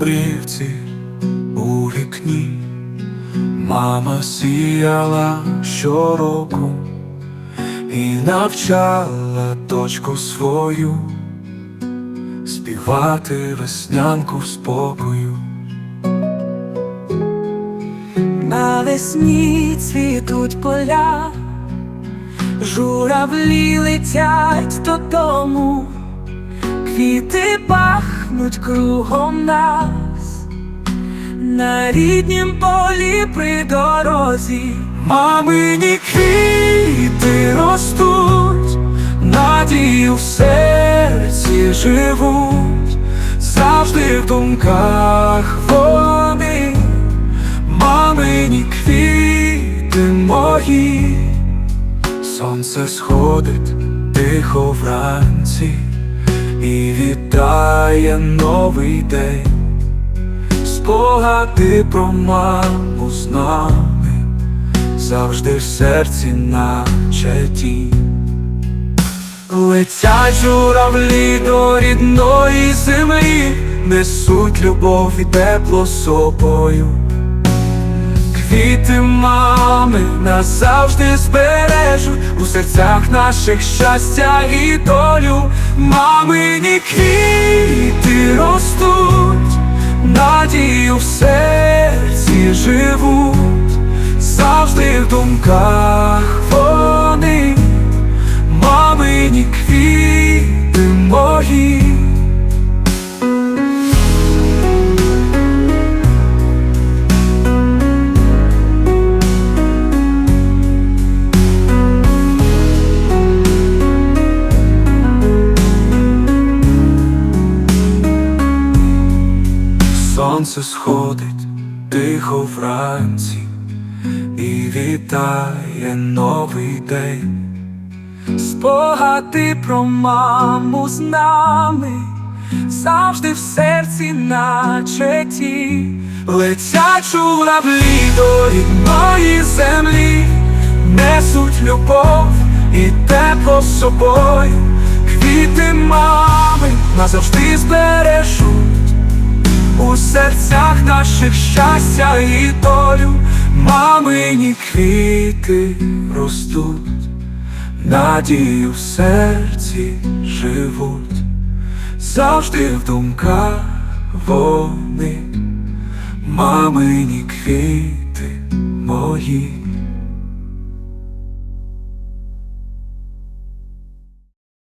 брівці у вікні, мама сіяла щороку і навчала дочку свою співати веснянку в спокою. Навесні цвітуть поля, журавлі летять додому, квіти пахнуть кругом нас, на ріднім полі при дорозі. Мамині квіти ростуть, надії в серці живуть, завжди в думках вони, мамині квіти мої, сонце сходить тихо вранці і вітає новий день, спогади про маму з нами завжди в серці наче тінь. Летять журавлі до рідної землі, несуть любов і тепло собою. Квіти мами назавжди збережуть у серцях наших щастя і долю. Мамині квіти ростуть, надію в серці живуть завжди в думках Сонце сходить тихо вранці і вітає новий день. Спогади про маму з нами, завжди в серці наче ті, летять журавлі до рідної землі, несуть любов і тепло з собою, квіти мами назавжди збережуть у серцях наших щастя і долю, мамині квіти ростуть, надію в серці живуть, завжди в думках вони, мамині квіти мої.